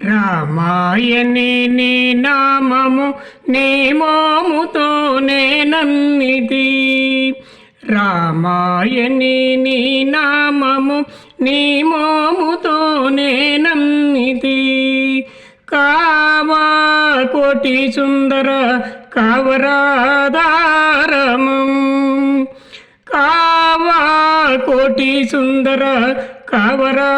రామాయణి నీ నామము నీ మోముతోనే నన్నిది రామాయణి నీ నామము నీ మోముతోనే నమ్మిది కావా కోటి సుందర కవరాధారము. కావా కోటి సుందర కవరాధారము.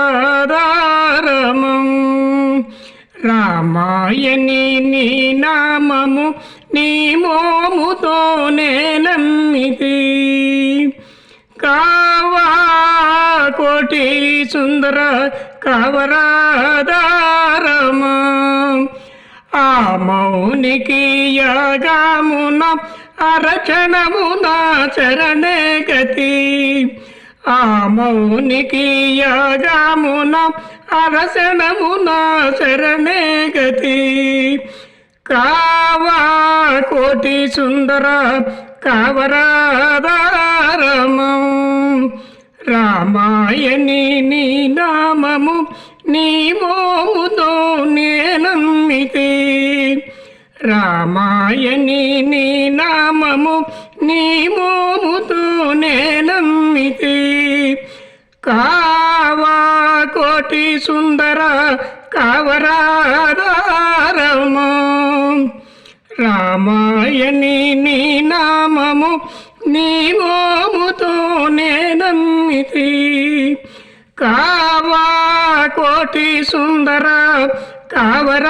రామాయణి నీ నామము నీ మోముతో నమ్మితి కావా కోటి సుందర కవరాధారము. ఆ మౌనికి యాగామున అరచణమున చరణే గతి. ఆ మౌనికి యాగామున అరసణమున శరణే గతి. కావా కోటి సుందర కవరాధారము. రామాయణి నీ నామము నీ మోముతో నేనమ్మితే రామాయణి నీ నామము నీ కావా కోటి సుందర కవరాధారము. రామాయణి నీ నామము నీ మోముతో నేనమ్మితి కావా కోటి సుందర కవరాధారము